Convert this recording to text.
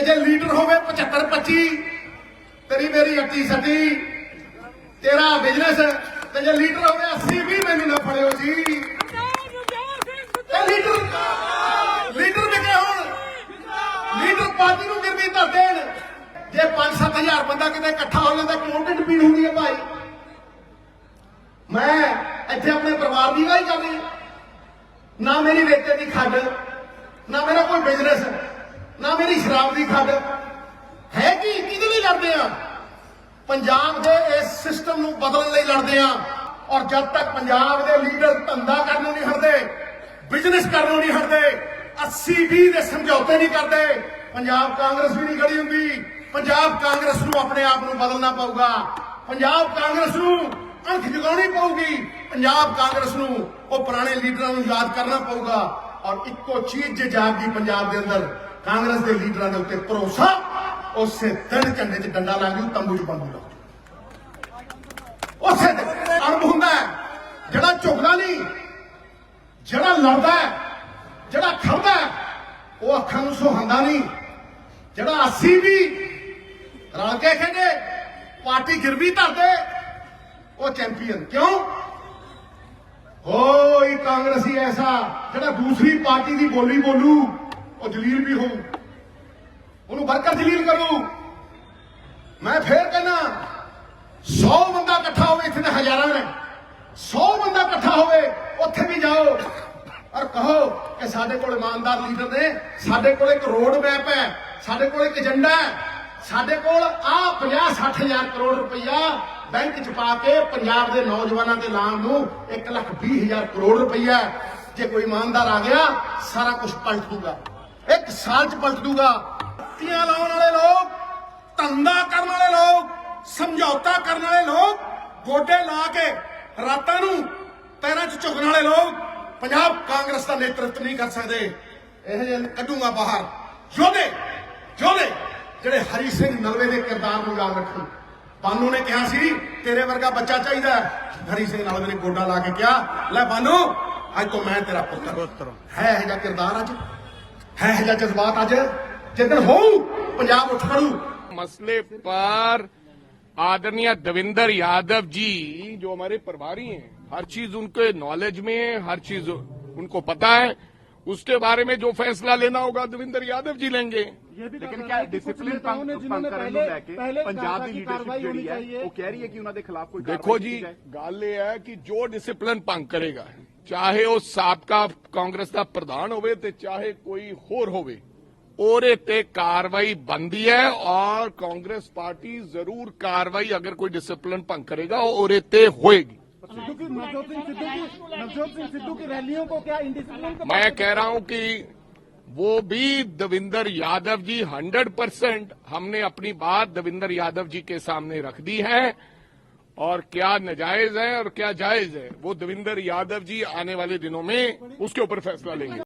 ਤੇ ਜੇ ਲੀਡਰ ਹੋਵੇ 75 25 ਤੇਰੀ ਮੇਰੀ ਅੱਟੀ ਸੱਤੀ ਤੇਰਾ ਬਿਜ਼ਨਸ ਤੇ ਜੇ ਲੀਡਰ ਹੋਵੇ 80 20 ਮੈਨੂੰ ਨਾ ਫੜਿਓ ਜੀ। ਤੇ ਲੀਡਰ ਲੀਡਰ ਵਿਕੇ ਹੋਣ, ਲੀਡਰ ਪਾਰਟੀ ਨੂੰ ਗਿਰਵੀ ਧਰ ਦੇਣ। ਜੇ 5-7000 ਬੰਦਾ ਕਿਤੇ ਇਕੱਠਾ ਹੋ ਜਾਂਦਾ ਕਿਉਂ ਪੀੜ ਹੁੰਦੀ ਹੈ ਭਾਈ? ਮੈਂ ਇੱਥੇ ਆਪਣੇ ਪਰਿਵਾਰ ਦੀ ਵਾਈ ਕਰ ਨਾ ਮੇਰੀ ਰੇਤੇ ਦੀ ਖੱਡ, ਨਾ ਮੇਰਾ ਕੋਈ ਬਿਜ਼ਨਸ ਨਾ ਦੀ ਖੱਡ ਹੈ ਕੀ? ਕਿਹਦੇ ਲਈ ਲੜਦੇ ਆ? ਪੰਜਾਬ ਦੇ ਇਸ ਸਿਸਟਮ ਨੂੰ ਬਦਲਣ ਲਈ ਲੜਦੇ ਆ। ਔਰ ਜਦ ਤੱਕ ਪੰਜਾਬ ਦੇ ਲੀਡਰ ਧੰਦਾ ਕਰਨ ਨੂੰ ਨਹੀਂ ਹਟਦੇ ਬਿਜ਼ਨਸ ਕਰਨ ਨੂੰ ਨਹੀਂ ਹਟਦੇ 80 20 ਦੇ ਸਮਝੌਤੇ ਨਹੀਂ ਕਰਦੇ, ਪੰਜਾਬ ਕਾਂਗਰਸ ਵੀ ਨਹੀਂ ਖੜੀ ਹੁੰਦੀ। ਪੰਜਾਬ ਕਾਂਗਰਸ ਨੂੰ ਆਪਣੇ ਆਪ ਨੂੰ ਬਦਲਣਾ ਪਊਗਾ। ਪੰਜਾਬ ਕਾਂਗਰਸ ਨੂੰ ਅੱਖ ਜਗਾਉਣੀ ਪਊਗੀ। ਪੰਜਾਬ ਕਾਂਗਰਸ ਨੂੰ ਉਹ ਪੁਰਾਣੇ ਲੀਡਰਾਂ ਨੂੰ ਯਾਦ ਕਰਨਾ ਪਊਗਾ। ਔਰ ਇੱਕੋ ਚੀਜ਼ ਜੇ ਜਾਗਦੀ ਪੰਜਾਬ ਦੇ ਅੰਦਰ ਕਾਂਗਰਸ ਦੇ ਲੀਡਰਾਂ ਦੇ ਉੱਤੇ ਭਰੋਸਾ, ਉਸੇ ਦਿਨ ਝੰਡੇ 'ਚ ਡੰਡਾ ਲਾ ਕੇ ਤੰਬੂ 'ਚ ਬੰਦੂ ਲਾ ਉਸੇ ਦਿਨ ਅਰਬ ਹੁੰਦਾ ਜਿਹੜਾ ਝੁਕਦਾ ਨਹੀਂ, ਜਿਹੜਾ ਲੜਦਾ ਜਿਹੜਾ ਖੜਦਾ ਉਹ ਅੱਖਾਂ ਨੂੰ ਸੁਹਾਉਂਦਾ ਨਹੀਂ। ਜਿਹੜਾ ਅਸੀਂ ਵੀ ਰਲ ਕੇ ਖੇਡੇ, ਪਾਰਟੀ ਗਿਰਵੀ ਧਰਦੇ ਉਹ ਚੈਂਪੀਅਨ ਕਿਉਂ? ਹੋਈ ਕਾਂਗਰਸੀ ਐਸਾ, ਜਿਹੜਾ ਦੂਸਰੀ ਪਾਰਟੀ ਦੀ ਬੋਲੀ ਬੋਲੂ ਉਹ ਜਲੀਲ ਵੀ ਹੋਊ। ਉਹਨੂੰ ਵਰਕਰ ਜਲੀਲ ਕਰੂ। ਮੈਂ ਫੇਰ ਕਹਿੰਦਾ 100 ਬੰਦਾ ਇਕੱਠਾ ਹੋਵੇ ਇੱਥੇ ਤੇ ਹਜ਼ਾਰਾਂ ਨੇ। 100 ਬੰਦਾ ਇਕੱਠਾ ਹੋਵੇ, ਉੱਥੇ ਵੀ ਜਾਓ। ਔਰ ਕਹੋ ਕਿ ਸਾਡੇ ਕੋਲ ਇਮਾਨਦਾਰ ਲੀਡਰ ਨੇ, ਸਾਡੇ ਕੋਲ ਇੱਕ ਰੋਡ ਮੈਪ ਹੈ, ਸਾਡੇ ਕੋਲ ਇੱਕ ਏਜੰਡਾ ਹੈ, ਸਾਡੇ ਕੋਲ ਆ 50 60 ਹਜ਼ਾਰ ਕਰੋੜ ਰੁਪਈਆ ਬੈਂਕ ਚ ਪਾ ਕੇ ਪੰਜਾਬ ਦੇ ਨੌਜਵਾਨਾਂ ਦੇ ਨਾਮ ਨੂੰ 1 ਲੱਖ 20 ਹਜ਼ਾਰ ਕਰੋੜ ਰੁਪਈਆ ਜੇ ਕੋਈ ਇਮਾਨਦਾਰ ਆ ਗਿਆ, ਸਾਰਾ ਕੁਝ ਪਲਟ ਦੂਗਾ। ਇੱਕ ਸਾਲ ਚ ਪਲਟ ਦੂਗਾ। ਤੀਆਂ ਲਾਉਣ ਵਾਲੇ ਲੋਕ ਧੰਦਾ ਕਰਨ ਵਾਲੇ ਲੋਕ ਸਮਝੌਤਾ ਕਰਨ ਵਾਲੇ ਲੋਕ ਗੋਡੇ ਲਾ ਕੇ ਰਾਤਾਂ ਨੂੰ ਪੈਰਾਂ 'ਚ ਝੁਕਣ ਵਾਲੇ ਲੋਕ ਪੰਜਾਬ ਕਾਂਗਰਸ ਦਾ ਨੇਤਰਤਵ ਨਹੀਂ ਕਰ ਸਕਦੇ। ਇਹ ਜਿਹੇ ਕੱਢੂਗਾ ਬਾਹਰ। ਯੋਧੇ ਯੋਧੇ ਜਿਹੜੇ ਹਰੀ ਸਿੰਘ ਨਲਵੇ ਦੇ ਕਿਰਦਾਰ ਨੂੰ ਯਾਦ ਰੱਖਣ। ਬਾਨੂ ਨੇ ਕਿਹਾ ਸੀ ਤੇਰੇ ਵਰਗਾ ਬੱਚਾ ਚਾਹੀਦਾ। ਹਰੀ ਸਿੰਘ ਨਲਵੇ ਨੇ ਗੋਡਾ ਲਾ ਕੇ ਕਿਹਾ ਲੈ ਬਾਨੂ ਅੱਜ ਤੋਂ ਮੈਂ ਤੇਰਾ ਪੁੱਤਰ। ਹੈ ਇਹ ਜਿਹਾ ਕਿਰਦਾਰ ਅੱਜ। है या जज्बात अज जिदन हो पंजाब उठ मसले पर आदरणीय दविंदर यादव जी, जो हमारे प्रभारी हैं, हर चीज़ उनके नॉलेज में है, हर चीज़ उनको पता है। उसके बारे में जो फैसला लेना होगा देवेंद्र यादव जी लेंगे ये भी ਲੇਕਿਨ कहा ਕਿਆ है कि कुछ ਡਿਸਪਲਿਨ नेताओं ने ਭੰਗ जिन्होंने ਕਰਨ ਨੂੰ पहले ਲੈ ਕੇ पहले ਪੰਜਾਬ कहा ਦੀ कि ਲੀਡਰਸ਼ਿਪ कार्रवाई होनी ਜਿਹੜੀ ਹੈ चाहिए ਉਹ ਕਹਿ ਰਹੀ ਹੈ ਕਿ ਉਹਨਾਂ ਦੇ ਖਿਲਾਫ ਕੋਈ देखो ਕਾਰਵਾਈ जी ਕੀਤੀ ਜਾਏ ਗੱਲ ਇਹ ਹੈ ਕਿ ਜੋ ਡਿਸਪਲਿਨ ਭੰਗ ਕਰੇਗਾ ਚਾਹੇ ਉਹ ਸਾਬਕਾ ਕਾਂਗਰਸ ਦਾ ਪ੍ਰਧਾਨ ਹੋਵੇ ਤੇ ਚਾਹੇ ਕੋਈ ਹੋਰ ਹੋਵੇ ਉਹਦੇ ਤੇ ਕਾਰਵਾਈ ਬੰਦੀ ਹੈ ਔਰ ਕਾਂਗਰਸ ਪਾਰਟੀ ਜ਼ਰੂਰ ਕਾਰਵਾਈ ਅਗਰ ਕੋਈ ਡਿਸਪਲਿਨ ਭੰਗ ਕਰੇਗਾ ਉਹ ਉਹਦੇ ਤੇ ਹੋਏਗੀ सिद्धू की नवजोत सिंह सिद्धू की नवजोत सिंह सिद्धू की रैलियों को क्या इंडिसिप्लिन मैं कह रहा हूँ कि वो भी दविंदर यादव जी 100 परसेंट हमने अपनी बात दविंदर यादव जी के सामने रख दी है और क्या नजायज है और क्या जायज़ है वो दविंदर यादव जी आने वाले दिनों में उसके ऊपर फैसला लेंगे।